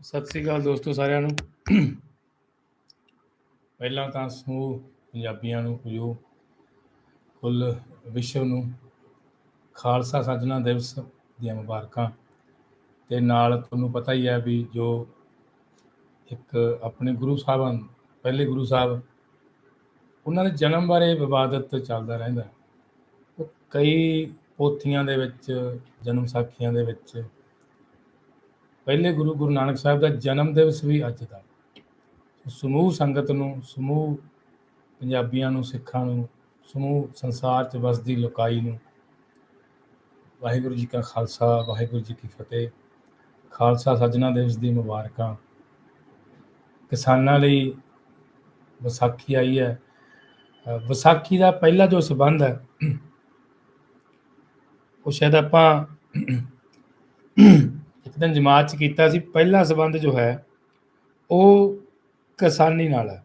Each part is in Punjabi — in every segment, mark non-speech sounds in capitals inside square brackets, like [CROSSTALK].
ਸਤਿ ਸ੍ਰੀ ਅਕਾਲ ਦੋਸਤੋ ਸਾਰਿਆਂ ਨੂੰ। ਪਹਿਲਾਂ ਤਾਂ ਸਮੂਹ ਪੰਜਾਬੀਆਂ ਨੂੰ, ਜੋ ਕੁੱਲ ਵਿਸ਼ਵ ਨੂੰ ਖਾਲਸਾ ਸਾਜਣਾ ਦਿਵਸ ਦੀਆਂ ਮੁਬਾਰਕਾਂ। ਤੇ ਨਾਲ ਤੁਹਾਨੂੰ ਪਤਾ ਹੀ ਹੈ ਵੀ ਜੋ ਇੱਕ ਆਪਣੇ ਗੁਰੂ ਸਾਹਿਬਾਨ ਪਹਿਲੇ ਗੁਰੂ ਸਾਹਿਬ, ਉਹਨਾਂ ਦੇ ਜਨਮ ਬਾਰੇ ਵਿਵਾਦਤ ਚੱਲਦਾ ਰਹਿੰਦਾ। ਉਹ ਕਈ ਪੋਥੀਆਂ ਦੇ ਵਿੱਚ, ਜਨਮ ਸਾਖੀਆਂ ਦੇ ਵਿੱਚ ਪਹਿਲੇ ਗੁਰੂ ਗੁਰੂ ਨਾਨਕ ਸਾਹਿਬ ਦਾ ਜਨਮ ਦਿਵਸ ਵੀ ਅੱਜ ਦਾ। ਸਮੂਹ ਸੰਗਤ ਨੂੰ, ਸਮੂਹ ਪੰਜਾਬੀਆਂ ਨੂੰ, ਸਿੱਖਾਂ ਨੂੰ, ਸਮੂਹ ਸੰਸਾਰ 'ਚ ਵਸਦੀ ਲੋਕਾਈ ਨੂੰ ਵਾਹਿਗੁਰੂ ਜੀ ਕਾ ਖਾਲਸਾ, ਵਾਹਿਗੁਰੂ ਜੀ ਕੀ ਫਤਿਹ। ਖਾਲਸਾ ਸੱਜਣਾ ਦਿਵਸ ਦੀ ਮੁਬਾਰਕਾਂ। ਕਿਸਾਨਾਂ ਲਈ ਵਿਸਾਖੀ ਆਈ ਹੈ। ਵਿਸਾਖੀ ਦਾ ਪਹਿਲਾ ਜੋ ਸਬੰਧ ਹੈ, ਉਹ ਸ਼ਾਇਦ ਆਪਾਂ ਇੱਕ ਦਿਨ ਜਮਾਤ ਚ ਕੀਤਾ ਸੀ, ਪਹਿਲਾ ਸਬੰਧ ਜੋ ਹੈ, ਉਹ ਕਿਸਾਨੀ ਨਾਲ ਹੈ।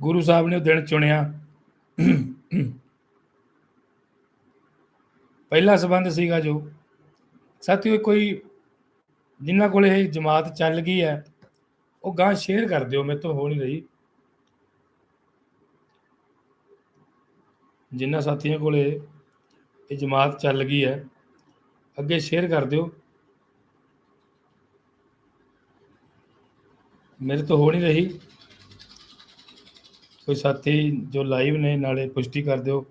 ਗੁਰੂ ਸਾਹਿਬ ਨੇ ਉਹ ਦਿਨ ਚੁਣਿਆ। ਪਹਿਲਾ ਸਬੰਧ ਸੀਗਾ ਜੋ, ਸਾਥੀਓ ਕੋਈ ਜਿਨ੍ਹਾਂ ਕੋਲ ਇਹ ਜਮਾਤ ਚੱਲ ਗਈ ਹੈ, ਉਹ ਗਾਂ ਸ਼ੇਅਰ ਕਰ ਦਿਓ, ਮੇਰੇ ਤੋਂ ਹੋ ਨਹੀਂ ਰਹੀ। ਜਿਨ੍ਹਾਂ ਸਾਥੀਆਂ ਕੋਲੇ ਇਹ ਜਮਾਤ ਚੱਲ ਗਈ ਹੈ, ਅੱਗੇ ਸ਼ੇਅਰ ਕਰ ਦਿਓ। ਮੇਰੇ ਤੋਂ ਹੋ ਨਹੀਂ ਰਹੀ। ਕੋਈ ਸਾਥੀ ਜੋ ਲਾਈਵ ਨੇ, ਨਾਲੇ ਪੁਸ਼ਟੀ ਕਰ ਦਿਓ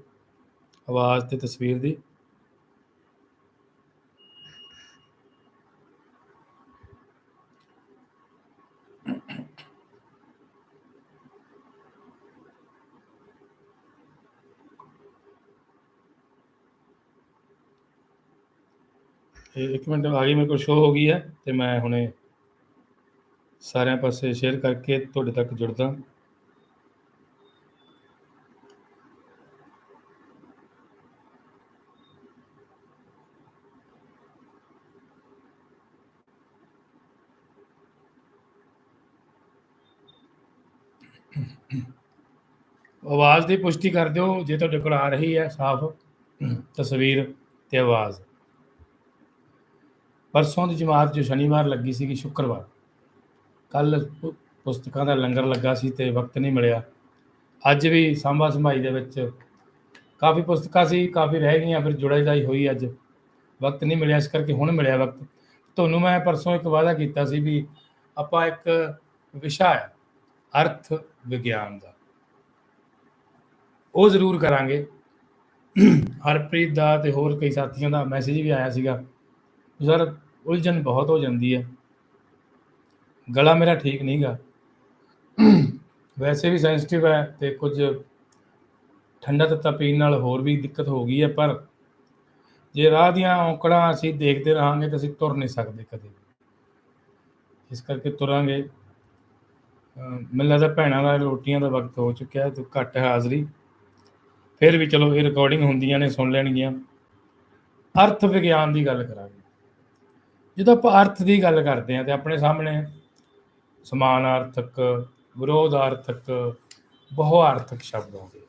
ਆਵਾਜ਼ ਤੇ ਤਸਵੀਰ ਦੀ। ਇੱਕ ਮਿੰਟ ਆ ਗਈ, ਮੇਰੇ ਕੋਲ ਸ਼ੋ ਹੋ ਗਈ ਹੈ ਤੇ ਮੈਂ ਹੁਣੇ ਸਾਰਿਆਂ ਪਾਸੇ ਸ਼ੇਅਰ ਕਰਕੇ ਤੁਹਾਡੇ ਤੱਕ ਜੁੜਦਾ। ਆਵਾਜ਼ ਦੀ ਪੁਸ਼ਟੀ ਕਰ ਦਿਓ, ਜੇ ਤੁਹਾਡੇ ਕੋਲ ਆ ਰਹੀ ਹੈ ਸਾਫ਼ ਤਸਵੀਰ ਤੇ ਆਵਾਜ਼। ਪਰਸੋਂ ਦੀ ਜਮਾਤ ਜੋ ਸ਼ਨੀਵਾਰ ਲੱਗੀ ਸੀਗੀ ਸ਼ੁੱਕਰਵਾਰ। ਕੱਲ ਪੁਸਤਕਾਂ ਦਾ ਲੰਗਰ ਲੱਗਾ ਸੀ ਤੇ ਵਕਤ ਨਹੀਂ ਮਿਲਿਆ। ਅੱਜ ਵੀ ਸੰਭਾ ਸੰਭਾਈ ਦੇ ਵਿੱਚ ਕਾਫੀ ਪੁਸਤਕਾਂ ਸੀ, ਕਾਫੀ ਰਹਿ ਗਈਆਂ, ਫਿਰ ਜੁੜਾਈਦਾਈ ਹੋਈ ਅੱਜ। ਵਕਤ ਨਹੀਂ ਮਿਲਿਆ, ਇਸ ਕਰਕੇ ਹੁਣ ਮਿਲਿਆ ਵਕਤ। ਤੁਹਾਨੂੰ ਮੈਂ ਪਰਸੋਂ ਇੱਕ ਵਾਅਦਾ ਕੀਤਾ ਸੀ ਵੀ ਆਪਾਂ ਇੱਕ ਵਿਸ਼ਾ ਹੈ, ਅਰਥ ਵਿਗਿਆਨ ਦਾ। ਉਹ ਜ਼ਰੂਰ ਕਰਾਂਗੇ। ਹਰਪ੍ਰੀਤ ਦਾ ਤੇ ਹੋਰ ਕਈ ਸਾਥੀਆਂ ਦਾ ਮੈਸੇਜ ਵੀ ਆਇਆ ਸੀਗਾ। ਸਰ, ਉਲਝਣ ਬਹੁਤ ਹੋ ਜਾਂਦੀ ਹੈ। ਗਲਾ ਮੇਰਾ ਠੀਕ ਨਹੀਂਗਾ। ਵੈਸੇ ਵੀ ਸੈਂਸਿਟਿਵ ਹੈ ਤੇ ਕੁਝ ਠੰਡਾ ਤੱਤਾ ਪੀਣ ਨਾਲ ਹੋਰ ਵੀ ਦਿੱਕਤ ਹੋ ਗਈ ਹੈ, ਪਰ ਜੇ ਰਾਹ ਦੀਆਂ ਔਕੜਾਂ ਅਸੀਂ ਦੇਖਦੇ ਰਹਾਂਗੇ ਤਾਂ ਅਸੀਂ ਤੁਰ ਨਹੀਂ ਸਕਦੇ ਕਦੇ ਇਸ ਕਰਕੇ ਤੁਰਾਂਗੇ। ਮੈਨੂੰ ਲੱਗਦਾ ਭੈਣਾਂ ਦਾ ਰੋਟੀਆਂ ਦਾ ਵਕਤ ਹੋ ਚੁੱਕਿਆ ਹੈ ਤੇ ਘੱਟ ਹੈ ਹਾਜ਼ਰੀ। ਫਿਰ ਵੀ ਚਲੋ ਇਹ ਰਿਕਾਰਡਿੰਗ ਹੁੰਦੀਆਂ ਨੇ, ਸੁਣ ਲੈਣਗੀਆਂ। ਅਰਥ ਵਿਗਿਆਨ ਦੀ ਗੱਲ ਕਰਾਂਗੇ। ਜਦੋਂ ਆਪਾਂ ਅਰਥ ਦੀ ਗੱਲ ਕਰਦੇ ਹਾਂ ਤੇ ਆਪਣੇ ਸਾਹਮਣੇ ਸਮਾਨਾਰਥਕ, ਵਿਰੋਧਾਰਥਕ, ਬਹੁਆਰਥਕ ਸ਼ਬਦ ਆਉਂਦੇ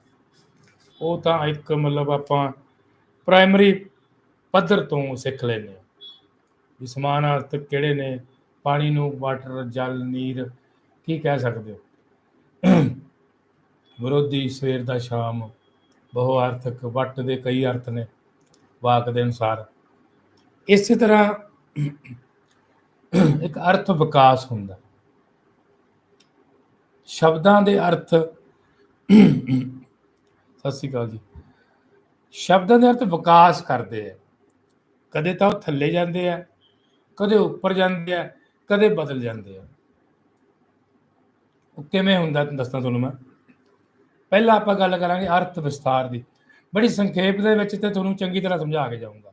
ਉਹ ਤਾਂ ਇੱਕ ਮਤਲਬ ਆਪਾਂ ਪ੍ਰਾਇਮਰੀ ਪੱਧਰ ਤੋਂ ਸਿੱਖ ਲੈਂਦੇ ਆ ਵੀ ਸਮਾਨਾਰਥਕ ਕਿਹੜੇ ਨੇ? ਪਾਣੀ ਨੂੰ ਵਾਟਰ ਜਲ, ਨੀਰ ਕੀ ਕਹਿ ਸਕਦੇ ਹੋ? ਵਿਰੋਧੀ ਸਵੇਰ ਦਾ ਸ਼ਾਮ, ਬਹੁਆਰਥਕ, ਵੱਟ ਦੇ ਕਈ ਅਰਥ ਨੇ ਵਾਕ ਦੇ ਅਨੁਸਾਰ। ਇਸੇ ਤਰ੍ਹਾਂ ਇੱਕ ਅਰਥ ਵਿਕਾਸ ਹੁੰਦਾ। ਸ਼ਬਦਾਂ ਦੇ ਅਰਥ ਸਤਿ ਸ਼੍ਰੀ ਅਕਾਲ ਜੀ। ਸ਼ਬਦਾਂ ਦੇ ਅਰਥ ਵਿਕਾਸ ਕਰਦੇ ਆ। ਕਦੇ ਤਾਂ ਉਹ ਥੱਲੇ ਜਾਂਦੇ ਆ, ਕਦੇ ਉੱਪਰ ਜਾਂਦੇ ਆ, ਕਦੇ ਬਦਲ ਜਾਂਦੇ ਆ। ਉਹ ਕਿਵੇਂ ਹੁੰਦਾ ਦੱਸਦਾ ਤੁਹਾਨੂੰ ਮੈਂ। ਪਹਿਲਾਂ ਆਪਾਂ ਗੱਲ ਕਰਾਂਗੇ ਅਰਥ ਵਿਸਥਾਰ ਦੀ। ਬੜੀ ਸੰਖੇਪ ਦੇ ਵਿੱਚ ਤੇ ਤੁਹਾਨੂੰ ਚੰਗੀ ਤਰ੍ਹਾਂ ਸਮਝਾ ਕੇ ਜਾਊਂਗਾ।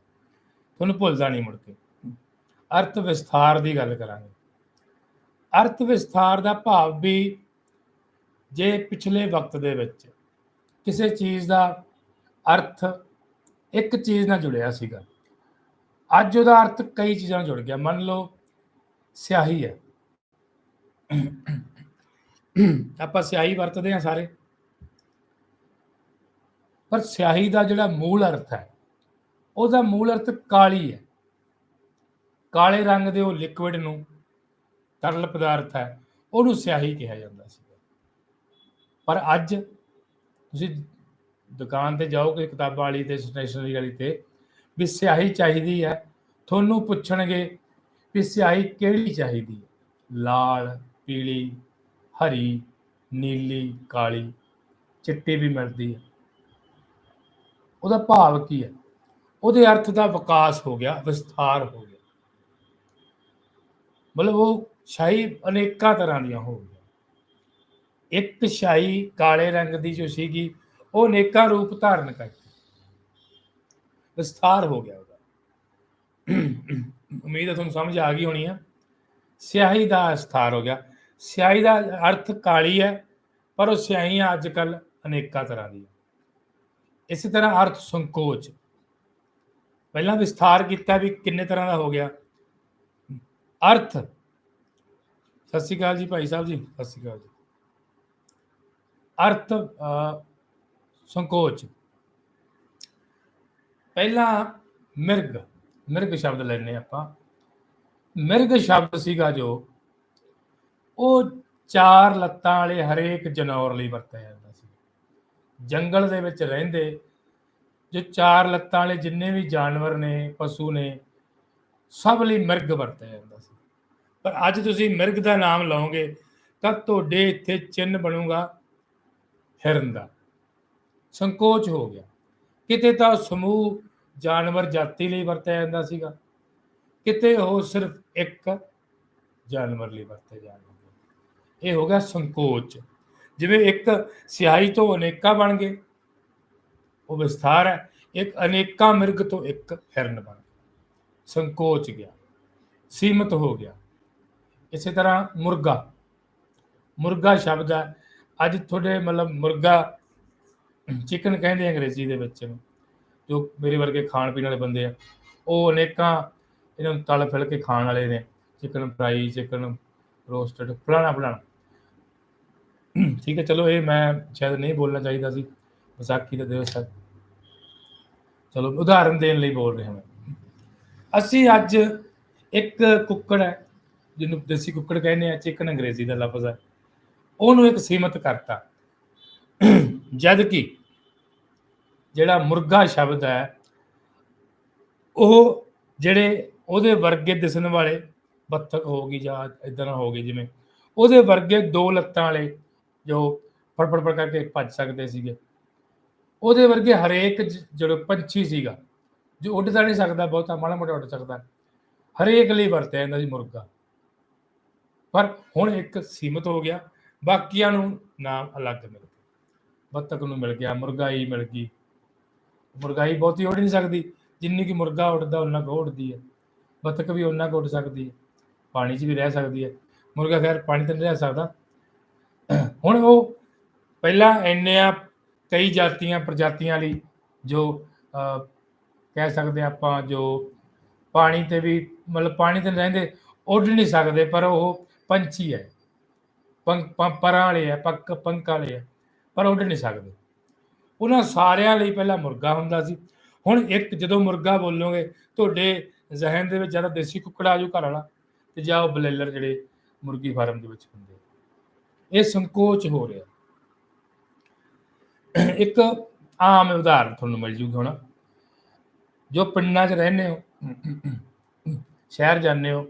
ਤੁਹਾਨੂੰ ਭੁੱਲਦਾ ਨਹੀਂ ਮੁੜ ਕੇ। ਅਰਥ ਵਿਸਥਾਰ ਦੀ ਗੱਲ ਕਰਾਂਗੇ। ਅਰਥ ਵਿਸਥਾਰ ਦਾ ਭਾਵ ਵੀ ਜੇ ਪਿਛਲੇ ਵਕਤ ਦੇ ਵਿੱਚ ਕਿਸੇ ਚੀਜ਼ ਦਾ ਅਰਥ ਇੱਕ ਚੀਜ਼ ਨਾਲ ਜੁੜਿਆ ਸੀਗਾ, ਅੱਜ ਉਹਦਾ ਅਰਥ ਕਈ ਚੀਜ਼ਾਂ ਨਾਲ ਜੁੜ ਗਿਆ। ਮੰਨ ਲਓ, ਸਿਆਹੀ ਹੈ। ਆਪਾਂ ਸਿਆਹੀ ਵਰਤਦੇ ਹਾਂ ਸਾਰੇ। ਪਰ ਸਿਆਹੀ ਦਾ ਜਿਹੜਾ ਮੂਲ ਅਰਥ ਹੈ, ਉਹਦਾ ਮੂਲ ਅਰਥ ਕਾਲੀ ਹੈ। ਕਾਲੇ ਰੰਗ ਦੇ ਉਹ ਲਿਕੁਇਡ ਨੂੰ ਤਰਲ ਪਦਾਰਥ ਹੈ, ਉਹਨੂੰ ਸਿਆਹੀ ਕਿਹਾ ਜਾਂਦਾ ਸੀ। ਪਰ ਅੱਜ ਤੁਸੀਂ ਦੁਕਾਨ ਤੇ ਜਾਓਗੇ, ਕਿਤਾਬਾਂ ਵਾਲੀ ਤੇ ਸਟੇਸ਼ਨਰੀ ਵਾਲੀ ਤੇ, ਵੀ ਸਿਆਹੀ ਚਾਹੀਦੀ ਹੈ ਤੁਹਾਨੂੰ ਪੁੱਛਣਗੇ ਵੀ ਸਿਆਹੀ ਕਿਹੜੀ ਚਾਹੀਦੀ ਹੈ ਲਾਲ, ਪੀਲੀ, ਹਰੀ, ਨੀਲੀ, ਕਾਲੀ, ਚਿੱਟੀ ਵੀ ਮਿਲਦੀ ਹੈ ਉਹਦਾ ਭਾਵ ਕੀ ਹੈ ਉਹਦੇ ਅਰਥ ਦਾ ਵਿਕਾਸ ਹੋ ਗਿਆ, ਵਿਸਥਾਰ ਹੋ ਗਿਆ। ਮਤਲਬ ਉਹ ਸ਼ਾਹੀ ਅਨੇਕਾਂ ਤਰ੍ਹਾਂ ਦੀਆਂ ਹੋ ਗਈਆਂ। ਇੱਕ ਸ਼ਾਹੀ ਕਾਲੇ ਰੰਗ ਦੀ ਜੋ ਸੀਗੀ, ਉਹ ਅਨੇਕਾਂ ਰੂਪ ਧਾਰਨ ਕਰ ਵਿਸਥਾਰ ਹੋ ਗਿਆ ਉਹਦਾ। ਉਮੀਦ ਹੈ ਤੁਹਾਨੂੰ ਸਮਝ ਆ ਗਈ ਹੋਣੀ ਆ। ਸਿਆਹੀ ਦਾ ਵਿਸਥਾਰ ਹੋ ਗਿਆ। ਸਿਆਹੀ ਦਾ ਅਰਥ ਕਾਲੀ ਹੈ, ਪਰ ਉਹ ਸਿਆਹੀਆਂ ਅੱਜ ਕੱਲ ਅਨੇਕਾਂ ਤਰ੍ਹਾਂ ਦੀ ਇਸੇ ਤਰ੍ਹਾਂ ਅਰਥ ਸੰਕੋਚ। ਪਹਿਲਾਂ ਵਿਸਥਾਰ ਕੀਤਾ ਵੀ ਕਿੰਨੇ ਤਰ੍ਹਾਂ ਦਾ ਹੋ ਗਿਆ। ਅਰਥ। ਸਤਿ ਸ਼੍ਰੀ ਅਕਾਲ ਜੀ ਭਾਈ ਸਾਹਿਬ ਜੀ, ਸਤਿ ਸ਼੍ਰੀ ਅਕਾਲ ਜੀ। ਅਰਥ ਸੰਕੋਚ। ਪਹਿਲਾਂ ਮਿਰਗ ਮਿਰਗ ਸ਼ਬਦ ਲੈਣੇ ਆਪਾਂ। ਮਿਰਗ ਸ਼ਬਦ ਸੀਗਾ ਜੋ, ਉਹ ਚਾਰ ਲੱਤਾਂ ਵਾਲੇ ਹਰੇਕ ਜਨੌਰ ਲਈ ਵਰਤਿਆ ਜਾਂਦਾ ਸੀ। ਜੰਗਲ ਦੇ ਵਿੱਚ ਰਹਿੰਦੇ, ਜੋ ਚਾਰ ਲੱਤਾਂ ਵਾਲੇ ਜਿੰਨੇ ਵੀ ਜਾਨਵਰ ਨੇ, ਪਸ਼ੂ ਨੇ, ਸਭ ਲਈ ਮਿਰਗ ਵਰਤਿਆ ਜਾਂਦਾ ਸੀ। ਪਰ ਅੱਜ ਤੁਸੀਂ ਮਿਰਗ ਦਾ ਨਾਮ ਲਓਗੇ, ਤਾਂ ਤੁਹਾਡੇ ਇੱਥੇ ਚਿੰਨ ਬਣੂਗਾ। ਹਿਰਨ ਦਾ। ਸੰਕੋਚ ਹੋ ਗਿਆ। ਕਿਤੇ ਤਾਂ ਸਮੂਹ ਜਾਨਵਰ ਜਾਤੀ ਲਈ ਵਰਤਿਆ ਜਾਂਦਾ ਸੀਗਾ। ਕਿਤੇ ਉਹ ਸਿਰਫ ਇੱਕ ਜਾਨਵਰ ਲਈ ਵਰਤੇ ਜਾਣ ਲੱਗੇ। ਇਹ ਹੋ ਗਿਆ ਸੰਕੋਚ। ਜਿਵੇਂ ਇੱਕ ਸਿਆਹੀ ਤੋਂ ਅਨੇਕਾਂ ਬਣ ਗਏ। ਉਹ ਵਿਸਥਾਰ ਹੈ। ਇੱਕ ਅਨੇਕਾਂ ਮਿਰਗ ਤੋਂ ਇੱਕ ਹਿਰਨ ਬਣ ਗਿਆ। ਸੰਕੋਚ ਗਿਆ। ਸੀਮਤ ਹੋ ਗਿਆ। ਇਸੇ ਤਰ੍ਹਾਂ ਮੁਰਗਾ। ਮੁਰਗਾ ਸ਼ਬਦ ਹੈ। ਅੱਜ ਤੁਹਾਡੇ ਮਤਲਬ ਮੁਰਗਾ ਚਿਕਨ ਕਹਿੰਦੇ ਅੰਗਰੇਜ਼ੀ ਦੇ ਵਿੱਚ ਇਹਨੂੰ, ਜੋ ਮੇਰੇ ਵਰਗੇ ਖਾਣ ਪੀਣ ਵਾਲੇ ਬੰਦੇ ਆ ਉਹ ਅਨੇਕਾਂ ਇਹਨਾਂ ਨੂੰ ਤਲ ਫਿਲ ਕੇ ਖਾਣ ਵਾਲੇ ਨੇ ਚਿਕਨ ਫਰਾਈ ਚਿਕਨ ਰੋਸਟਡ ਫਲਾਣਾ ਫਲਾਣਾ। ਠੀਕ ਹੈ ਚਲੋ ਇਹ ਮੈਂ ਸ਼ਾਇਦ ਨਹੀਂ ਬੋਲਣਾ ਚਾਹੀਦਾ ਸੀ ਵਿਸਾਖੀ ਦਾ ਦਿਵਸ ਹੈ। ਚਲੋ ਉਦਾਹਰਨ ਦੇਣ ਲਈ ਬੋਲ ਰਿਹਾ ਮੈਂ। ਅਸੀਂ ਅੱਜ ਇੱਕ ਕੁੱਕੜ ਹੈ ਜਿਹਨੂੰ ਦੇਸੀ ਕੁੱਕੜ ਕਹਿੰਦੇ ਆ ਚਿਕਨ ਅੰਗਰੇਜ਼ੀ ਦਾ ਲਫ਼ਜ਼ ਹੈ। ਉਹਨੂੰ ਇੱਕ ਸੀਮਤ ਕਰਤਾ। ਜਦ ਕਿ ਜਿਹੜਾ ਮੁਰਗਾ ਸ਼ਬਦ ਹੈ, ਉਹ ਜਿਹੜੇ ਉਹਦੇ ਵਰਗੇ ਦਿਸਣ ਵਾਲੇ ਬੱਤਖ ਹੋ ਗਈ ਜਾਂ ਇਦਾਂ ਹੋ ਗਈ, ਜਿਵੇਂ ਉਹਦੇ ਵਰਗੇ ਦੋ ਲੱਤਾਂ ਵਾਲੇ ਜੋ ਫੜਫੜ ਫੜ ਕਰਕੇ ਭੱਜ ਸਕਦੇ ਸੀਗੇ। ਉਹਦੇ ਵਰਗੇ ਹਰੇਕ ਜ- ਜਿਹੜਾ ਪੰਛੀ ਸੀਗਾ, ਜੋ ਉੱਡ ਤਾਂ ਨਹੀਂ ਸਕਦਾ, ਬਹੁਤਾ ਮਾੜਾ ਮੋਟਾ ਉੱਡ ਸਕਦਾ, ਹਰੇਕ ਲਈ ਵਰਤਿਆ ਜਾਂਦਾ ਸੀ ਮੁਰਗਾ। ਪਰ ਹੁਣ ਇੱਕ ਸੀਮਤ ਹੋ ਗਿਆ। ਬਾਕੀਆਂ ਨੂੰ ਨਾਮ ਅਲੱਗ ਮਿਲ ਗਏ। ਬੱਤਕ ਨੂੰ ਮਿਲ ਗਿਆ, ਮੁਰਗਾਈ ਮਿਲ ਗਈ। ਮੁਰਗਾਈ ਬਹੁਤੀ ਉੱਡ ਨਹੀਂ ਸਕਦੀ, ਜਿੰਨੀ ਕਿ ਮੁਰਗਾ ਉੱਡਦਾ ਉਹਨਾਂ ਕੋ ਉੱਡਦੀ ਹੈ। ਬੱਤਕ ਵੀ ਉਹਨਾਂ ਕੋ ਉੱਡ ਸਕਦੀ ਹੈ। ਪਾਣੀ 'ਚ ਵੀ ਰਹਿ ਸਕਦੀ ਹੈ। ਮੁਰਗਾ ਖੈਰ ਪਾਣੀ ਤੇ ਨਹੀਂ ਰਹਿ ਸਕਦਾ। ਹੁਣ ਉਹ ਪਹਿਲਾਂ ਇੰਨੇ ਆ ਕਈ ਜਾਤੀਆਂ, ਪ੍ਰਜਾਤੀਆਂ ਲਈ ਜੋ ਕਹਿ ਸਕਦੇ ਹਾਂ ਆਪਾਂ ਜੋ ਪਾਣੀ ਤੇ ਵੀ ਮਤਲਬ ਪਾਣੀ ਤੇ ਨਹੀਂ ਰਹਿੰਦੇ, ਉੱਡ ਨਹੀਂ ਸਕਦੇ, ਪਰ ਉਹ ਪੰਛੀ ਹੈ। ਪੰਕ ਪੰ- ਪਰਾਂ ਵਾਲੇ ਆ ਪੱਕ ਪੰਕ ਵਾਲੇ ਆ, ਪਰ ਉੱਡ ਨਹੀਂ ਸਕਦੇ। ਉਹਨਾਂ ਸਾਰਿਆਂ ਲਈ ਪਹਿਲਾਂ ਮੁਰਗਾ ਹੁੰਦਾ ਸੀ। ਹੁਣ ਇੱਕ ਜਦੋਂ ਮੁਰਗਾ ਬੋਲੋਗੇ, ਤੁਹਾਡੇ ਜ਼ਿਹਨ ਦੇ ਵਿੱਚ ਜ਼ਿਆਦਾ ਦੇਸੀ ਕੁੱਕੜਾ ਆਜੂ ਘਰ ਵਾਲਾ ਤੇ ਜਾਂ ਉਹ ਬਲੇਲਰ ਜਿਹੜੇ ਮੁਰਗੀ ਫਾਰਮ ਦੇ ਵਿੱਚ ਹੁੰਦੇ ਇਹ ਸੰਕੋਚ ਹੋ ਰਿਹਾ। ਇੱਕ ਆਮ ਉਦਾਹਰਨ ਤੁਹਾਨੂੰ ਮਿਲ ਜੂਗੀ ਹੁਣ। ਜੋ ਪਿੰਡਾਂ 'ਚ ਰਹਿੰਦੇ ਹੋ, ਸ਼ਹਿਰ ਜਾਂਦੇ ਹੋ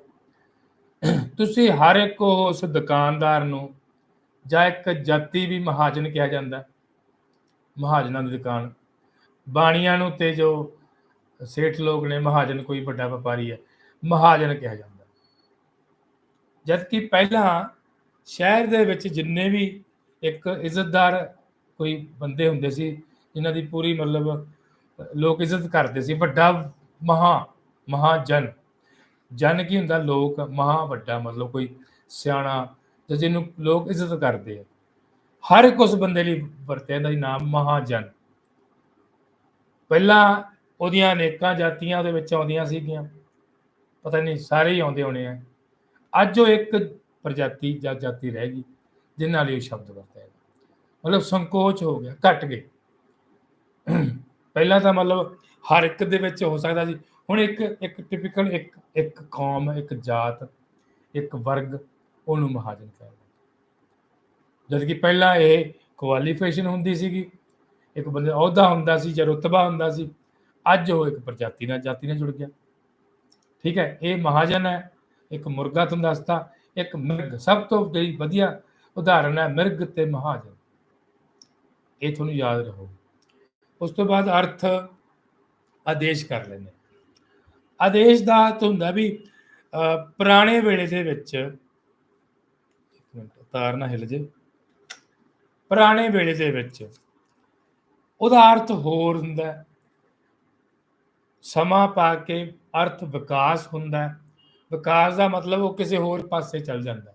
ਤੁਸੀਂ ਹਰ ਇੱਕ ਉਸ ਦੁਕਾਨਦਾਰ ਨੂੰ ਜਾਂ ਇੱਕ ਜਾਤੀ ਵੀ ਮਹਾਜਨ ਕਿਹਾ ਜਾਂਦਾ ਮਹਾਜਨਾਂ ਦੀ ਦੁਕਾਨ। ਬਾਣੀਆਂ ਨੂੰ ਤੇ ਜੋ ਸੇਠ ਲੋਕ ਨੇ, ਮਹਾਜਨ ਕੋਈ ਵੱਡਾ ਵਪਾਰੀ ਹੈ, ਮਹਾਜਨ ਕਿਹਾ ਜਾਂਦਾ ਜਦ ਕਿ ਪਹਿਲਾਂ ਸ਼ਹਿਰ ਦੇ ਵਿੱਚ ਜਿੰਨੇ ਵੀ ਇੱਕ ਇੱਜ਼ਤਦਾਰ ਕੋਈ ਬੰਦੇ ਹੁੰਦੇ ਸੀ, ਜਿਨ੍ਹਾਂ ਦੀ ਪੂਰੀ ਮਤਲਬ ਲੋਕ ਇੱਜ਼ਤ ਕਰਦੇ ਸੀ, ਵੱਡਾ ਮਹਾ, ਮਹਾਜਨ ਜਨ ਕੀ ਹੁੰਦਾ, ਲੋਕ ਮਹਾ ਵੱਡਾ, ਮਤਲਬ ਕੋਈ ਸਿਆਣਾ ਜਾਂ ਜਿਹਨੂੰ ਲੋਕ ਇੱਜ਼ਤ ਕਰਦੇ ਆ। ਹਰ ਇੱਕ ਉਸ ਬੰਦੇ ਲਈ ਵਰਤਿਆ ਜਾਂਦਾ ਨਾਮ ਮਹਾਜਨ ਪਹਿਲਾਂ ਉਹਦੀਆਂ ਅਨੇਕਾਂ ਜਾਤੀਆਂ ਉਹਦੇ ਵਿੱਚ ਆਉਂਦੀਆਂ ਸੀਗੀਆਂ। ਪਤਾ ਨਹੀਂ, ਸਾਰੇ ਹੀ ਆਉਂਦੇ ਹੋਣੇ ਆ। ਅੱਜ ਉਹ ਇੱਕ ਪ੍ਰਜਾਤੀ ਜਾਂ ਜਾਤੀ ਰਹਿ ਗਈ, ਜਿਨ੍ਹਾਂ ਲਈ ਉਹ ਸ਼ਬਦ ਵਰਤਿਆ ਮਤਲਬ ਸੰਕੋਚ ਹੋ ਗਿਆ, ਘਟ ਗਏ। ਪਹਿਲਾਂ ਤਾਂ ਮਤਲਬ ਹਰ ਇੱਕ ਦੇ ਵਿੱਚ ਹੋ ਸਕਦਾ ਸੀ ਹੁਣ ਇੱਕ ਇੱਕ ਟਿਪੀਕਲ ਇੱਕ ਇੱਕ ਕੌਮ, ਇੱਕ ਜਾਤ, ਇੱਕ ਵਰਗ ਉਹਨੂੰ ਮਹਾਜਨ ਕਹਿੰਦੇ ਜਦ ਕਿ ਪਹਿਲਾਂ ਇਹ ਕੁਆਲੀਫਿਕੇਸ਼ਨ ਹੁੰਦੀ ਸੀਗੀ, ਇੱਕ ਬੰਦੇ ਅਹੁਦਾ ਹੁੰਦਾ ਸੀ ਜਾਂ ਰੁਤਬਾ ਹੁੰਦਾ ਸੀ, ਅੱਜ ਉਹ ਇੱਕ ਪ੍ਰਜਾਤੀ ਨਾਲ, ਜਾਤੀ ਨਾਲ ਜੁੜ ਗਿਆ। ਠੀਕ ਹੈ, ਇਹ ਮਹਾਜਨ ਹੈ, ਇੱਕ ਮੁਰਗਾ ਤੁਹਾਨੂੰ ਦੱਸਤਾ ਇੱਕ ਮਿਰਗ, ਸਭ ਤੋਂ ਜਿਹੜੀ ਵਧੀਆ ਉਦਾਹਰਣ ਹੈ ਮਿਰਗ ਤੇ ਮਹਾਜਨ। ਇਹ ਤੁਹਾਨੂੰ ਯਾਦ ਰਹੋ ਉਸ ਤੋਂ ਬਾਅਦ ਅਰਥ ਆਦੇਸ਼ ਕਰ ਲੈਂਦੇ ਆਦੇਸ਼ ਦਾ ਅਰਥ ਹੁੰਦਾ ਵੀ ਅਹ, ਪੁਰਾਣੇ ਵੇਲੇ ਦੇ ਵਿੱਚ ਇੱਕ ਮਿੰਟ ਤਾਰ ਨਾ ਹਿਲ ਜੇ। ਪੁਰਾਣੇ ਵੇਲੇ ਦੇ ਵਿੱਚ ਉਹਦਾ ਅਰਥ ਹੋਰ ਹੁੰਦਾ ਸਮਾਂ ਪਾ ਕੇ ਅਰਥ ਵਿਕਾਸ ਹੁੰਦਾ ਵਿਕਾਸ ਦਾ ਮਤਲਬ ਉਹ ਕਿਸੇ ਹੋਰ ਪਾਸੇ ਚੱਲ ਜਾਂਦਾ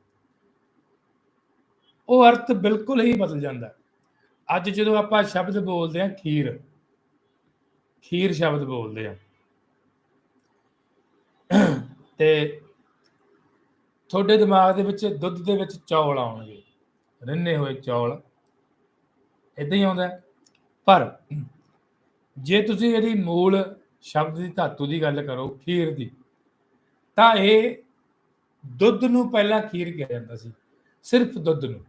ਉਹ ਅਰਥ ਬਿਲਕੁਲ ਹੀ ਬਦਲ ਜਾਂਦਾ ਅੱਜ ਜਦੋਂ ਆਪਾਂ ਸ਼ਬਦ ਬੋਲਦੇ ਹਾਂ ਖੀਰ। ਖੀਰ ਸ਼ਬਦ ਬੋਲਦੇ ਹਾਂ। ਤੇ ਤੁਹਾਡੇ ਦਿਮਾਗ ਦੇ ਵਿੱਚ, ਦੁੱਧ ਦੇ ਵਿੱਚ ਚੌਲ ਆਉਣਗੇ। ਰਿੰਨੇ ਹੋਏ ਚੌਲ। ਇਦਾਂ ਹੀ ਆਉਂਦਾ ਪਰ ਜੇ ਤੁਸੀਂ ਇਹਦੀ ਮੂਲ ਸ਼ਬਦ ਦੀ ਧਾਤੂ ਦੀ ਗੱਲ ਕਰੋ, ਖੀਰ ਦੀ, ਤਾਂ ਇਹ ਦੁੱਧ ਨੂੰ ਪਹਿਲਾਂ ਖੀਰ ਕਿਹਾ ਜਾਂਦਾ ਸੀ। ਸਿਰਫ ਦੁੱਧ ਨੂੰ।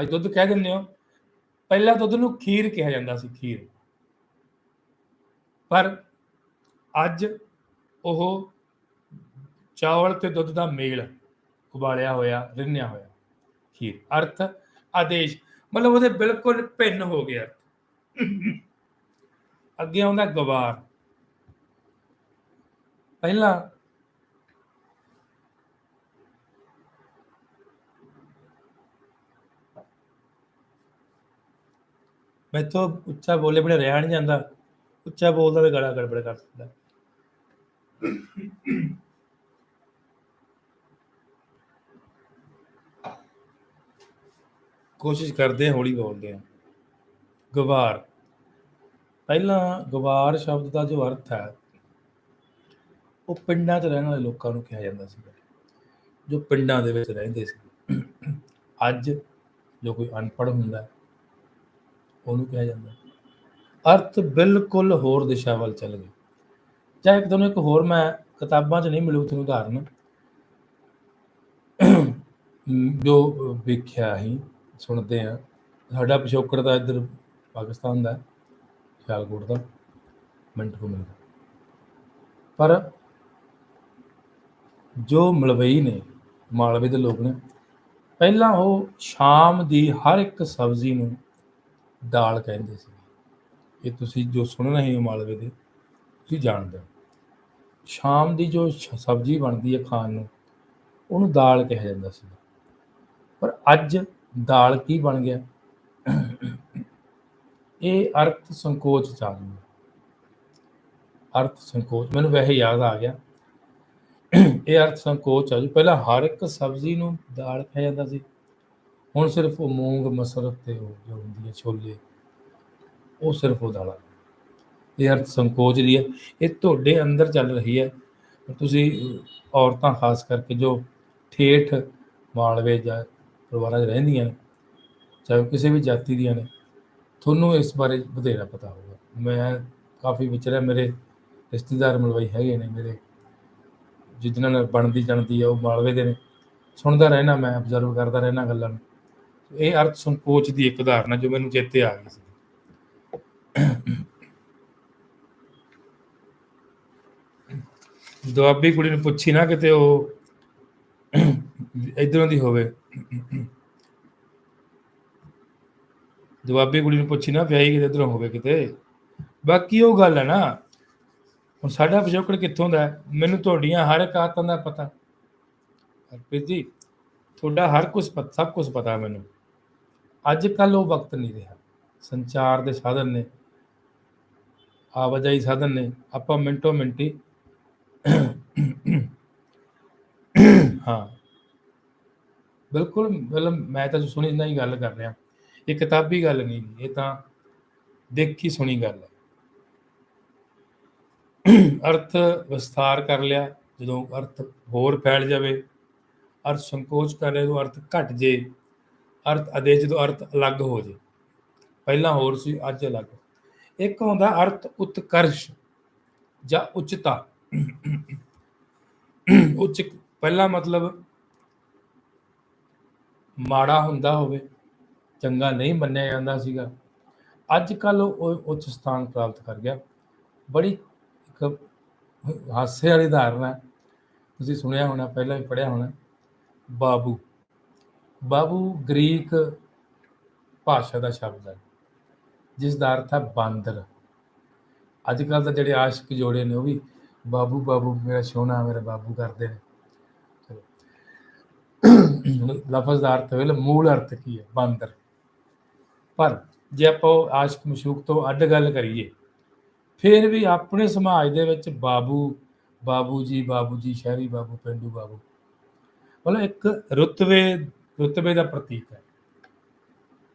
ਅੱਜ ਦੁੱਧ ਕਹਿ ਦਿੰਦੇ ਹੋ। ਪਹਿਲਾਂ ਦੁੱਧ ਨੂੰ ਖੀਰ ਕਿਹਾ ਜਾਂਦਾ ਸੀ, ਖੀਰ। ਪਰ ਅੱਜ ਉਹ ਚਾਵਲ ਤੇ ਦੁੱਧ ਦਾ ਮੇਲ ਉਬਾਲਿਆ ਹੋਇਆ, ਰਿੰਨਿਆ ਹੋਇਆ। ਖੀਰ। ਅਰਥ, ਆਦੇਸ਼। ਮਤਲਬ ਉਹਦੇ ਬਿਲਕੁਲ ਭਿੰਨ ਹੋ ਗਿਆ ਅੱਗੇ ਆਉਂਦਾ ਗਵਾਰ। ਪਹਿਲਾਂ ਮੈਂ ਮੈਥੋਂ ਉੱਚਾ ਬੋਲੇ ਬੜੇ ਰਿਹਾ ਨਹੀਂ ਜਾਂਦਾ। ਉੱਚਾ ਬੋਲਦਾ ਤੇ ਗਲਾ ਗੜਬੜ ਕਰ ਦਿੰਦਾ। [COUGHS] ਕੋਸ਼ਿਸ਼ ਕਰਦੇ ਹੌਲੀ ਬੋਲਦੇ ਹਾਂ। ਗਵਾਰ। ਪਹਿਲਾਂ ਗਵਾਰ ਸ਼ਬਦ ਦਾ ਜੋ ਅਰਥ ਹੈ, ਉਹ ਪਿੰਡਾਂ 'ਚ ਰਹਿਣ ਵਾਲੇ ਲੋਕਾਂ ਨੂੰ ਕਿਹਾ ਜਾਂਦਾ ਸੀ ਜੋ ਪਿੰਡਾਂ ਦੇ ਵਿੱਚ ਰਹਿੰਦੇ ਸੀ। [COUGHS] ਅੱਜ ਜੋ ਕੋਈ ਅਨਪੜ੍ਹ ਹੁੰਦਾ ਉਹਨੂੰ ਕਿਹਾ ਜਾਂਦਾ। ਅਰਥ ਬਿਲਕੁਲ ਹੋਰ ਦਿਸ਼ਾ ਵੱਲ ਚੱਲ ਗਿਆ। ਜਾਂ ਇੱਕ ਤੁਹਾਨੂੰ ਇੱਕ ਹੋਰ ਮੈਂ ਕਿਤਾਬਾਂ 'ਚ ਨਹੀਂ ਮਿਲੂ ਤੁਹਾਨੂੰ ਉਦਾਹਰਨ, ਜੋ ਵੇਖਿਆ ਹੀ, ਸੁਣਦੇ ਆ ਸਾਡਾ ਪਿਛੋਕੜ ਦਾ ਇੱਧਰ ਪਾਕਿਸਤਾਨ ਦਾ ਖਿਆਲਕੋਟ ਦਾ, ਮਿੰਟ ਕੋ ਮਿਲਦਾ ਪਰ ਜੋ ਮਲਵਈ ਨੇ, ਮਾਲਵੇ ਦੇ ਲੋਕ ਨੇ, ਪਹਿਲਾਂ ਉਹ ਸ਼ਾਮ ਦੀ ਹਰ ਇੱਕ ਸਬਜ਼ੀ ਨੂੰ ਦਾਲ ਕਹਿੰਦੇ ਸੀ। ਇਹ ਤੁਸੀਂ ਜੋ ਸੁਣ ਰਹੇ ਹੋ ਮਾਲਵੇ ਦੇ, ਤੁਸੀਂ ਜਾਣਦੇ ਹੋ। ਸ਼ਾਮ ਦੀ ਜੋ ਸਬਜ਼ੀ ਬਣਦੀ ਹੈ ਖਾਣ ਨੂੰ, ਉਹਨੂੰ ਦਾਲ ਕਿਹਾ ਜਾਂਦਾ ਸੀ। ਪਰ ਅੱਜ ਦਾਲ ਕੀ ਬਣ ਗਿਆ? ਇਹ ਅਰਥ ਸੰਕੋਚ ਚ ਆ ਗਿਆ। ਅਰਥ ਸੰਕੋਚ, ਮੈਨੂੰ ਵੈਸੇ ਯਾਦ ਆ ਗਿਆ। ਇਹ ਅਰਥ ਸੰਕੋਚ ਆ ਜੀ, ਪਹਿਲਾਂ ਹਰ ਇੱਕ ਸਬਜ਼ੀ ਨੂੰ ਦਾਲ ਕਿਹਾ ਜਾਂਦਾ ਸੀ। ਹੁਣ ਸਿਰਫ ਉਹ ਮੂੰਗ, ਮਸਰ ਤੇ ਜੋ ਹੁੰਦੀ ਹੈ ਛੋਲੇ, ਉਹ ਸਿਰਫ ਉਹ ਦਾਲਾਂ। ਇਹ ਅਰਥ ਸੰਕੋਚ ਦੀ ਹੈ। ਇਹ ਤੁਹਾਡੇ ਅੰਦਰ ਚੱਲ ਰਹੀ ਹੈ। ਤੁਸੀਂ ਔਰਤਾਂ ਖਾਸ ਕਰਕੇ ਜੋ ਠੇਠ ਮਾਲਵੇ ਜਾਂ ਪਰਿਵਾਰਾਂ 'ਚ ਰਹਿੰਦੀਆਂ ਨੇ, ਚਾਹੇ ਉਹ ਕਿਸੇ ਵੀ ਜਾਤੀ ਦੀਆਂ ਨੇ, ਤੁਹਾਨੂੰ ਇਸ ਬਾਰੇ ਵਧੇਰਾ ਪਤਾ ਹੋਊਗਾ। ਮੈਂ ਕਾਫੀ ਵਿਚਰਿਆ, ਮੇਰੇ ਰਿਸ਼ਤੇਦਾਰ ਮਲਵਈ ਹੈਗੇ ਨੇ ਮੇਰੇ ਜਿੱਦਨਾਂ ਨਾਲ ਬਣਦੀ ਜਾਣਦੀ ਆ ਉਹ ਮਾਲਵੇ ਦੇ ਨੇ। ਸੁਣਦਾ ਰਹਿਣਾ ਮੈਂ ਅਬਜ਼ਰਵ ਕਰਦਾ ਰਹਿਣਾ ਗੱਲਾਂ ਨੂੰ। ਇਹ ਅਰਥ ਸੰਕੋਚ ਦੀ ਇੱਕ ਉਦਾਹਰਨ ਜੋ ਮੈਨੂੰ ਚੇਤੇ ਆ ਗਈ ਸੀ। ਦੁਆਬੀ ਕੁੜੀ ਨੂੰ ਪੁੱਛੀ ਨਾ ਕਿਤੇ ਉਹ ਇਧਰੋਂ ਦੀ ਹੋਵੇ। ਦੁਆਬੀ ਕੁੜੀ ਨੂੰ ਪੁੱਛੀ ਨਾ ਵਿਆਹੀ ਕਿਤੇ, ਇਧਰੋਂ ਹੋਵੇ ਕਿਤੇ। ਬਾਕੀ ਉਹ ਗੱਲ ਹੈ ਨਾ, ਹੁਣ ਸਾਡਾ ਪਿਛੋਕੜ ਕਿੱਥੋਂ ਦਾ ਮੈਨੂੰ ਤੁਹਾਡੀਆਂ ਹਰ ਇੱਕ ਆਦਤਾਂ ਦਾ ਪਤਾ। ਹਰਪ੍ਰੀਤ ਜੀ, ਤੁਹਾਡਾ ਹਰ ਕੁਝ ਪਤਾ, ਸਭ ਕੁਝ ਪਤਾ ਮੈਨੂੰ। ਅੱਜ ਕੱਲ ਉਹ ਵਕਤ ਨਹੀਂ ਰਿਹਾ। ਸੰਚਾਰ ਦੇ ਸਾਧਨ ਨੇ, ਆਵਾਜਾਈ ਸਾਧਨ ਨੇ। ਆਪਾਂ ਮਿੰਟੋ ਮਿੰਟੀ ਹਾਂ। ਬਿਲਕੁਲ, ਮਤਲਬ ਮੈਂ ਤਾਂ ਸੁਣੀ ਨਹੀਂ ਗੱਲ ਕਰ ਰਿਹਾ। ਇਹ ਕਿਤਾਬੀ ਗੱਲ ਨਹੀਂ ਇਹ ਤਾਂ ਦੇਖੀ ਸੁਣੀ ਗੱਲ ਹੈ। ਅਰਥ ਵਿਸਥਾਰ ਕਰ ਲਿਆ, ਜਦੋਂ ਅਰਥ ਹੋਰ ਫੈਲ ਜਾਵੇ, ਅਰਥ ਸੰਕੋਚ ਕਰੇ ਜਦੋਂ ਅਰਥ ਘਟ ਜੇ, ਅਰਥ ਆਦੇਸ਼ ਜਦੋਂ ਅਰਥ ਅਲੱਗ ਹੋ ਜੇ। ਪਹਿਲਾਂ ਹੋਰ ਸੀ, ਅੱਜ ਅਲੱਗ। ਇੱਕ ਹੁੰਦਾ ਅਰਥ ਉਤਕਰਸ਼ ਜਾਂ ਉਚਤਾ। ਉੱਚ ਪਹਿਲਾ ਮਤਲਬ ਮਾੜਾ ਹੁੰਦਾ ਹੋਵੇ, ਚੰਗਾ ਨਹੀਂ ਮੰਨਿਆ ਜਾਂਦਾ ਸੀਗਾ। ਅੱਜ ਕੱਲ ਉਹ ਉੱਚ ਸਥਾਨ ਪ੍ਰਾਪਤ ਕਰ ਗਿਆ। ਬੜੀ ਇੱਕ ਹਾਸੇ ਵਾਲੀ ਧਾਰਨਾ ਹੈ। ਤੁਸੀਂ ਸੁਣਿਆ ਹੋਣਾ, ਪਹਿਲਾਂ ਵੀ ਪੜਿਆ ਹੋਣਾ। ਬਾਬੂ। ਬਾਬੂ ਗ੍ਰੀਕ ਭਾਸ਼ਾ ਦਾ ਸ਼ਬਦ ਹੈ ਜਿਸ ਦਾ ਅਰਥ ਹੈ ਬਾਂਦਰ। ਅੱਜ ਕੱਲ ਤਾਂ ਜਿਹੜੇ ਆਸ਼ਿਕ ਜੋੜੇ ਨੇ ਉਹ ਵੀ ਬਾਬੂ ਬਾਬੂ ਮੇਰਾ ਸੋਹਣਾ, ਮੇਰਾ ਬਾਬੂ ਕਰਦੇ ਨੇ। ਚਲੋ। ਲਫ਼ਜ਼ ਦਾ ਅਰਥ ਵੇਲੇ ਮੂਲ ਅਰਥ ਕੀ ਹੈ? ਬਾਂਦਰ। ਪਰ ਜੇ ਆਪਾਂ ਉਹ ਮਸ਼ੂਕ ਤੋਂ ਅੱਡ ਗੱਲ ਕਰੀਏ, ਫਿਰ ਵੀ ਆਪਣੇ ਸਮਾਜ ਦੇ ਵਿੱਚ ਬਾਬੂ ਬਾਬੂ ਜੀ ਬਾਬੂ ਜੀ, ਸ਼ਹਿਰੀ ਬਾਬੂ, ਪਿੰਡੂ ਬਾਬੂ, ਮਤਲਬ ਇੱਕ ਰੁਤਬੇ ਰੁਤਬੇ ਦਾ ਪ੍ਰਤੀਕ ਹੈ।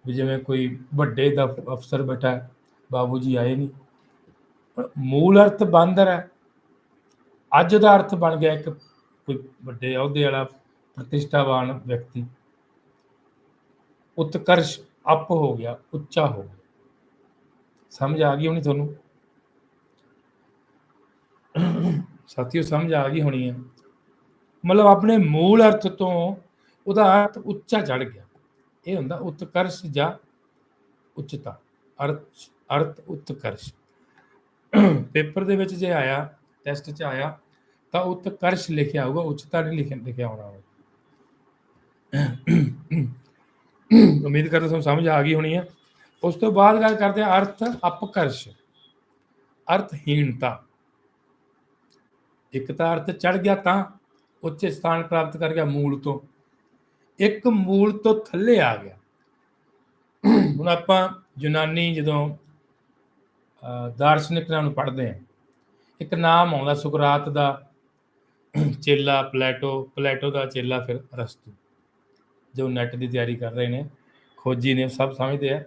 ਵੀ ਜਿਵੇਂ ਕੋਈ ਵੱਡੇ ਦਾ ਅਫਸਰ ਬੈਠਾ ਬਾਬੂ ਜੀ ਆਏ ਨਹੀਂ। ਮੂਲ ਅਰਥ ਬਾਂਦਰ ਹੈ। ਅੱਜ ਦਾ ਅਰਥ ਬਣ ਗਿਆ ਇੱਕ ਕੋਈ ਵੱਡੇ ਅਹੁਦੇ ਵਾਲਾ, ਪ੍ਰਤਿਸ਼ਠਾਵਾਨ ਵਿਅਕਤੀ। ਉਤਕਰਸ਼ ਅਪ ਹੋ ਗਿਆ, ਉੱਚਾ ਹੋ ਗਿਆ। ਸਮਝ ਆ ਗਈ ਹੋਣੀ ਤੁਹਾਨੂੰ? ਸਾਥੀਓ, ਸਮਝ ਆ ਗਈ ਹੋਣੀ ਹੈ। ਮਤਲਬ ਆਪਣੇ ਮੂਲ ਅਰਥ ਤੋਂ ਉਹਦਾ ਅਰਥ ਉੱਚਾ ਚੜ ਗਿਆ। ਇਹ ਹੁੰਦਾ ਉਤਕਰਸ਼ ਜਾਂ ਉੱਚਤਾ। ਅਰਥ ਅਰਥ ਉਤਕਰਸ਼। ਪੇਪਰ ਦੇ ਵਿੱਚ ਜੇ ਆਇਆ ਟੈਸਟ 'ਚ ਆਇਆ ਤਾਂ ਉਤਕਰਸ਼ ਲਿਖਿਆ ਹੋਊਗਾ ਉੱਚਤਾ ਨਹੀਂ ਲਿਖਿਆ ਲਿਖਿਆ ਹੋਣਾ ਉਮੀਦ ਕਰਦਾ ਤੁਹਾਨੂੰ ਸਮਝ ਆ ਗਈ ਹੋਣੀ ਹੈ ਉਸ ਤੋਂ ਬਾਅਦ ਗੱਲ ਕਰਦੇ ਹਾਂ ਅਰਥ ਅਪਕਰਸ਼ ਅਰਥਹੀਣਤਾ। ਇੱਕ ਤਾਂ ਅਰਥ ਚੜ ਗਿਆ ਤਾਂ ਉੱਚ ਸਥਾਨ ਪ੍ਰਾਪਤ ਕਰ ਗਿਆ ਮੂਲ ਤੋਂ। ਇੱਕ ਮੂਲ ਤੋਂ ਥੱਲੇ ਆ ਗਿਆ। ਹੁਣ ਆਪਾਂ ਯੂਨਾਨੀ ਜਦੋਂ ਅਹ, ਦਾਰਸ਼ਨਿਕਾਂ ਨੂੰ ਪੜ੍ਹਦੇ ਹਾਂ। ਇੱਕ ਨਾਮ ਆਉਂਦਾ ਸੁਕਰਾਤ ਦਾ, ਚੇਲਾ ਪਲੇਟੋ ਪਲੇਟੋ ਦਾ ਚੇਲਾ ਫਿਰ ਅਰਸਤੂ। ਜੋ ਨੈਟ ਦੀ ਤਿਆਰੀ ਕਰ ਰਹੇ ਨੇ, ਖੋਜੀ ਨੇ, ਸਭ ਸਮਝਦੇ ਆ।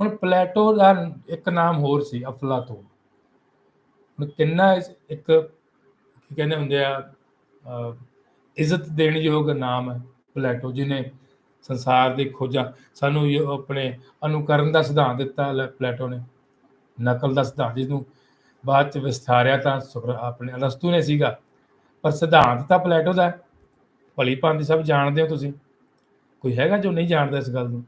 ਹੁਣ ਪਲੇਟੋ ਦਾ ਇੱਕ ਨਾਮ ਹੋਰ ਸੀ ਅਫਲਾਤੂਨ ਹੁਣ ਕਿੰਨਾ ਇੱਕ ਕੀ ਕਹਿੰਦੇ ਹੁੰਦੇ ਆ ਇੱਜ਼ਤ ਦੇਣ ਯੋਗ ਨਾਮ ਹੈ ਪਲੇਟੋ, ਜਿਹਨੇ ਸੰਸਾਰ ਦੀ ਖੋਜਾਂ, ਸਾਨੂੰ ਆਪਣੇ ਅਨੁਕਰਨ ਦਾ ਸਿਧਾਂਤ ਦਿੱਤਾ ਲ- ਪਲੇਟੋ ਨੇ, ਨਕਲ ਦਾ ਸਿਧਾਂਤ, ਜਿਹਨੂੰ ਬਾਅਦ ਚ ਵਿਸਥਾਰਿਆ ਤਾਂ ਸੁਕਰ- ਆਪਣੇ ਅਰਸਤੂ ਨੇ ਸੀਗਾ, ਪਰ ਸਿਧਾਂਤ ਤਾਂ ਪਲੇਟੋ ਦਾ ਹੈ। ਭਲੀ ਭਾਂਤੀ ਸਭ ਜਾਣਦੇ ਹੋ ਤੁਸੀਂ। ਕੋਈ ਹੈਗਾ ਜੋ ਨਹੀਂ ਜਾਣਦਾ ਇਸ ਗੱਲ ਨੂੰ?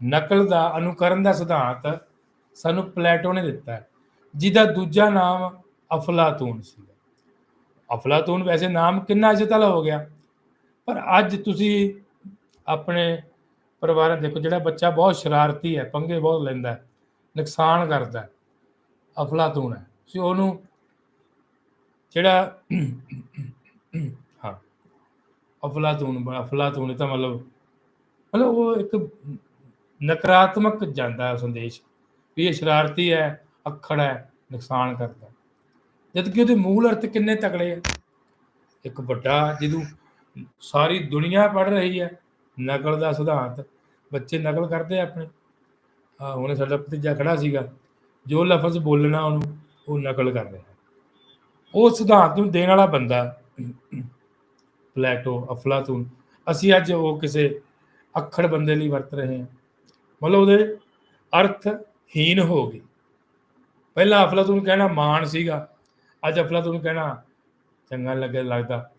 ਨਕਲ ਦਾ, ਅਨੁਕਰਨ ਦਾ ਸਿਧਾਂਤ ਸਾਨੂੰ ਪਲੇਟੋ ਨੇ ਦਿੱਤਾ ਹੈ, ਜਿਹਦਾ ਦੂਜਾ ਨਾਮ ਅਫਲਾਤੂਨ ਸੀ ਅਫਲਾਤੂਨ ਵੈਸੇ ਨਾਮ ਕਿੰਨਾ ਇੱਜ਼ਤ ਵਾਲਾ ਹੋ ਗਿਆ, ਪਰ ਅੱਜ ਤੁਸੀਂ ਆਪਣੇ ਪਰਿਵਾਰ, ਦੇਖੋ ਜਿਹੜਾ ਬੱਚਾ ਬਹੁਤ ਸ਼ਰਾਰਤੀ ਹੈ, ਪੰਗੇ ਬਹੁਤ ਲੈਂਦਾ ਨੁਕਸਾਨ ਕਰਦਾ ਅਫਲਾਤੂਨ ਹੈ। ਤੁਸੀਂ ਉਹਨੂੰ ਜਿਹੜਾ ਹਾਂ ਅਫਲਾਤੂਨ ਅਫਲਾਤੂਨ ਤਾਂ ਮਤਲਬ ਮਤਲਬ ਉਹ ਇੱਕ ਨਕਾਰਾਤਮਕ ਜਾਂਦਾ ਸੰਦੇਸ਼ ਵੀ ਇਹ ਸ਼ਰਾਰਤੀ ਹੈ, ਅਖੜ ਹੈ, ਨੁਕਸਾਨ ਕਰਦਾ ਹੈ। ਜਦ ਕਿ ਉਹਦੇ ਮੂਲ ਅਰਥ ਕਿੰਨੇ ਤਕੜੇ ਆ ਇੱਕ ਵੱਡਾ, ਜਿਹਨੂੰ ਸਾਰੀ ਦੁਨੀਆ ਪੜ ਰਹੀ ਹੈ, ਨਕਲ ਦਾ ਸਿਧਾਂਤ। ਬੱਚੇ ਨਕਲ ਕਰਦੇ ਆ ਆਪਣੇ। ਆ ਸਾਡਾ ਭਤੀਜਾ ਖੜਾ ਸੀਗਾ। ਜੋ ਲਫ਼ਜ਼ ਬੋਲਣਾ ਉਹਨੂੰ, ਉਹ ਨਕਲ ਕਰ ਰਿਹਾ। ਉਹ ਸਿਧਾਂਤ ਨੂੰ ਦੇਣ ਵਾਲਾ ਬੰਦਾ ਪਲੇਟੋ, ਅਫਲਾਤੂਨ। ਅਸੀਂ ਅੱਜ ਉਹ ਕਿਸੇ ਅੱਖੜ ਬੰਦੇ ਲਈ ਵਰਤ ਰਹੇ ਹਾਂ। ਮਤਲਬ ਉਹਦੇ ਅਰਥ ਹੀਨ ਹੋ ਗਏ। ਪਹਿਲਾਂ ਅਫਲਾਤੂਨ ਕਹਿਣਾ ਮਾਨ ਸੀਗਾ, ਅੱਜ ਅਫਲਾਤੂਨ ਕਹਿਣਾ ਚੰਗਾ ਨੀ ਲੱਗੇ ਲੱਗਦਾ।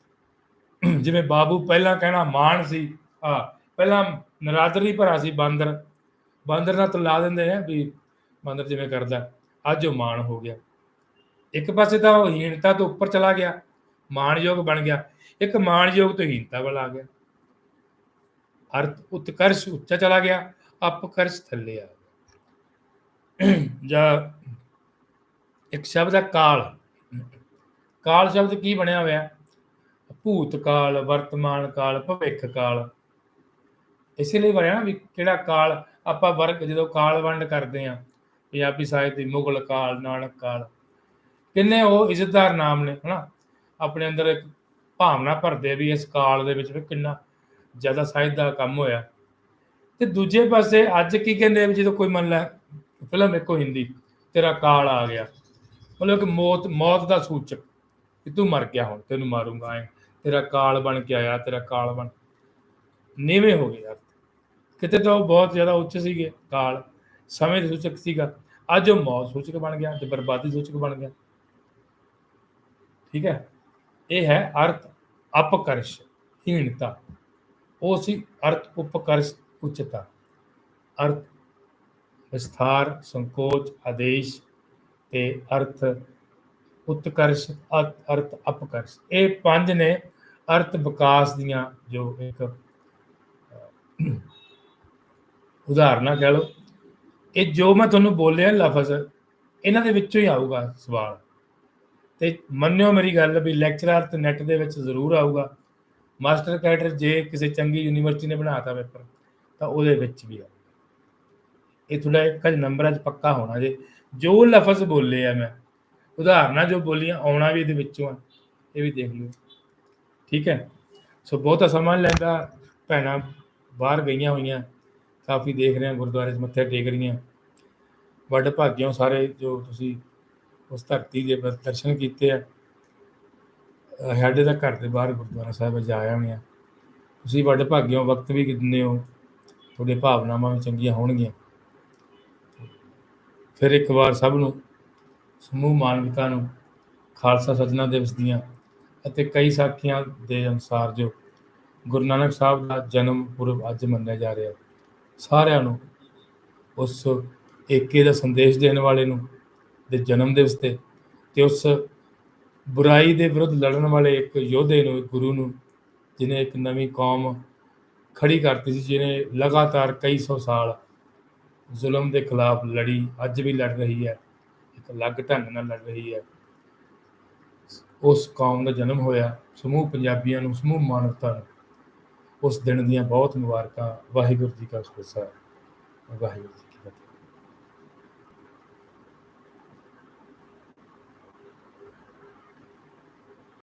ਜਿਵੇਂ ਬਾਬੂ ਪਹਿਲਾਂ ਕਹਿਣਾ ਮਾਨ ਸੀ ਆ ਪਹਿਲਾਂ ਨਰਾਦਰੀ ਭਰਾ ਸੀ ਬਾਂਦਰ। ਬਾਂਦਰ ਨਾਲ ਤਲਾ ਦਿੰਦੇ ਆ ਵੀ ਬਾਂਦਰ ਜਿਵੇਂ ਕਰਦਾ, ਅੱਜ ਉਹ ਮਾਣ ਹੋ ਗਿਆ। ਇੱਕ ਪਾਸੇ ਤਾਂ ਉਹ ਹੀਣਤਾ ਤੋਂ ਉੱਪਰ ਚਲਾ ਗਿਆ, ਮਾਣਯੋਗ ਬਣ ਗਿਆ, ਇੱਕ ਮਾਣਯੋਗ ਤੋਂ ਹੀਣਤਾ ਵੱਲ ਆ ਗਿਆ। ਅਰਥ ਉਤਕਰਸ਼ ਉੱਚਾ ਚਲਾ ਗਿਆ ਅਪਕਰਸ਼ ਥੱਲੇ ਆ ਗਿਆ। ਜਾਂ ਇੱਕ ਸ਼ਬਦ ਹੈ ਕਾਲ। ਕਾਲ ਸ਼ਬਦ ਕੀ ਬਣਿਆ ਹੋਇਆ? ਭੂਤ ਕਾਲ, ਵਰਤਮਾਨ ਕਾਲ, ਭਵਿੱਖ ਕਾਲ। ਇਸੇ ਲਈ ਬਣਿਆ ਨਾ ਵੀ ਕਿਹੜਾ ਕਾਲ, ਆਪਾਂ ਵਰਗ ਜਦੋਂ ਕਾਲ ਵੰਡ ਕਰਦੇ ਆ ਪੰਜਾਬੀ ਸਾਹਿਤ ਦੀ ਮੁਗਲ ਕਾਲ, ਨਾਨਕ ਕਾਲ। ਕਿੰਨੇ ਉਹ ਇੱਜ਼ਤਦਾਰ ਨਾਮ ਨੇ, ਹਨਾ? ਆਪਣੇ ਅੰਦਰ ਇੱਕ ਭਾਵਨਾ ਭਰਦੇ ਵੀ ਇਸ ਕਾਲ ਦੇ ਵਿੱਚ ਕਿੰਨਾ ਜ਼ਿਆਦਾ ਸਾਹਿਤ ਦਾ ਕੰਮ ਹੋਇਆ। ਤੇ ਦੂਜੇ ਪਾਸੇ ਅੱਜ ਕੀ ਕਹਿੰਦੇ ਵੀ ਜਦੋਂ ਕੋਈ ਮੰਨ ਲੈ, ਫਿਲਮ ਇੱਕੋ ਹਿੰਦੀ, ਤੇਰਾ ਕਾਲ ਆ ਗਿਆ। ਮਤਲਬ ਕਿ ਮੌਤ ਮੌਤ ਦਾ ਸੂਚਕ ਕਿ ਤੂੰ ਮਰ ਗਿਆ ਹੁਣ, ਤੈਨੂੰ ਮਾਰੂੰਗਾ ਐ। ਤੇਰਾ ਕਾਲ ਬਣ ਕੇ ਆਇਆ, ਤੇਰਾ ਕਾਲ ਬਣ। ਨੀਵੇਂ ਹੋ ਗਏ ਯਾਰ। ਕਿਤੇ ਤਾਂ ਉਹ ਬਹੁਤ ਜ਼ਿਆਦਾ ਉੱਚ ਸੀਗੇ ਕਾਲ। ਸਮੇਂ ਦੇ ਸੂਚਕ ਸੀਗਾ। ਅੱਜ ਉਹ ਮੌਤ ਸੂਚਕ ਬਣ ਗਿਆ ਤੇ ਬਰਬਾਦੀ ਸੂਚਕ ਬਣ ਗਿਆ। ਠੀਕ ਹੈ? ਇਹ ਹੈ ਅਰਥ ਅਪਕਰਸ਼, ਹੀਣਤਾ। ਉਹ ਸੀ ਅਰਥ ਉਪਕਰਸ਼ ਉਚਤਾ ਅਰਥ ਵਿਸਥਾਰ, ਸੰਕੋਚ, ਆਦੇਸ਼ ਤੇ ਅਰਥ ਉਤਕਰਸ਼ ਅਰਥ ਅਪਕਰਸ਼। ਇਹ ਪੰਜ ਨੇ ਅਰਥ ਵਿਕਾਸ ਦੀਆਂ ਜੋ ਇੱਕ ਉਦਾਹਰਨਾਂ ਕਹਿ ਲਓ। ਇਹ ਜੋ ਮੈਂ ਤੁਹਾਨੂੰ ਬੋਲਿਆ ਲਫ਼ਜ਼, ਇਹਨਾਂ ਦੇ ਵਿੱਚੋਂ ਹੀ ਆਊਗਾ ਸਵਾਲ। ਤੇ ਮੰਨਿਓ ਮੇਰੀ ਗੱਲ ਵੀ ਲੈਕਚਰਰ ਤੇ ਨੈਟ ਦੇ ਵਿੱਚ ਜ਼ਰੂਰ ਆਊਗਾ। ਮਾਸਟਰ ਕੈਡਰ ਜੇ ਕਿਸੇ ਚੰਗੀ ਯੂਨੀਵਰਸਿਟੀ ਨੇ ਬਣਾਤਾ ਪੇਪਰ ਤਾਂ ਉਹਦੇ ਵਿੱਚ ਵੀ ਆ ਇਹ ਥੋੜਾ ਇੱਕ ਨੰਬਰਾਂ 'ਚ ਪੱਕਾ ਹੋਣਾ ਜੇ। ਜੋ ਲਫ਼ਜ਼ ਬੋਲੇ ਆ ਮੈਂ, ਉਦਾਹਰਨਾਂ ਜੋ ਬੋਲੀਆਂ, ਆਉਣਾ ਵੀ ਇਹਦੇ ਵਿੱਚੋਂ ਆ। ਇਹ ਵੀ ਦੇਖ ਲਿਓ। ਠੀਕ ਹੈ? ਸੋ ਬਹੁਤਾ ਸਮਾਂ ਲੈਂਦਾ। ਭੈਣਾਂ ਬਾਹਰ ਗਈਆਂ ਹੋਈਆਂ। ਕਾਫੀ ਦੇਖ ਰਹੇ ਆ ਗੁਰਦੁਆਰੇ 'ਚ ਮੱਥੇ ਟੇਕ ਰਹੀਆਂ। ਵੱਡ ਭਾਗਿਓ ਸਾਰੇ ਜੋ ਤੁਸੀਂ ਉਸ ਧਰਤੀ ਦੇ ਦਰਸ਼ਨ ਕੀਤੇ ਆ ਸਾਡੇ ਦਾ ਘਰ ਦੇ ਬਾਹਰ ਗੁਰਦੁਆਰਾ ਸਾਹਿਬ ਵਿੱਚ ਆਇਆ ਹੋਈਆਂ ਤੁਸੀਂ ਵੱਡ ਭਾਗਿਓ ਵਕਤ ਵੀ ਦਿੰਦੇ ਹੋ ਤੁਹਾਡੇ ਭਾਵਨਾਵਾਂ ਵੀ ਚੰਗੀਆਂ ਹੋਣਗੀਆਂ। ਫਿਰ ਇੱਕ ਵਾਰ ਸਭ ਨੂੰ, ਸਮੂਹ ਮਾਨਵਤਾ ਨੂੰ, ਖਾਲਸਾ ਸਜਣਾ ਦਿਵਸ ਦੀਆਂ ਅਤੇ ਕਈ ਸਾਖੀਆਂ ਦੇ ਅਨੁਸਾਰ ਜੋ ਗੁਰੂ ਨਾਨਕ ਸਾਹਿਬ ਦਾ ਜਨਮ ਪੁਰਬ ਅੱਜ ਮੰਨਿਆ ਜਾ ਰਿਹਾ, ਸਾਰਿਆਂ ਨੂੰ ਉਸ ਏਕੇ ਦਾ ਸੰਦੇਸ਼ ਦੇਣ ਵਾਲੇ ਨੂੰ ਦੇ ਜਨਮ ਦਿਵਸ ਤੇ ਤੇ ਉਸ ਬੁਰਾਈ ਦੇ ਵਿਰੁੱਧ ਲੜਨ ਵਾਲੇ ਇੱਕ ਯੋਧੇ ਨੂੰ, ਇੱਕ ਗੁਰੂ ਨੂੰ ਜਿਨੇ ਇੱਕ ਨਵੀਂ ਕੌਮ ਖੜੀ ਕਰਤੀ ਸੀ, ਜਿਹਨੇ ਲਗਾਤਾਰ ਕਈ ਸੌ ਸਾਲ ਜ਼ੁਲਮ ਦੇ ਖਿਲਾਫ ਲੜੀ, ਅੱਜ ਵੀ ਲੜ ਰਹੀ ਹੈ, ਇੱਕ ਅਲੱਗ ਢੰਗ ਨਾਲ ਲੜ ਰਹੀ ਹੈ। ਉਸ ਕੌਮ ਦਾ ਜਨਮ ਹੋਇਆ, ਸਮੂਹ ਪੰਜਾਬੀਆਂ ਨੂੰ, ਸਮੂਹ ਮਾਨਵਤਾ ਨੂੰ। ਉਸ ਦਿਨ ਦੀਆਂ ਬਹੁਤ ਮੁਬਾਰਕਾਂ, ਵਾਹਿਗੁਰੂ ਜੀ ਕਾ ਖਾਲਸਾ, ਵਾਹਿਗੁਰੂ ਜੀ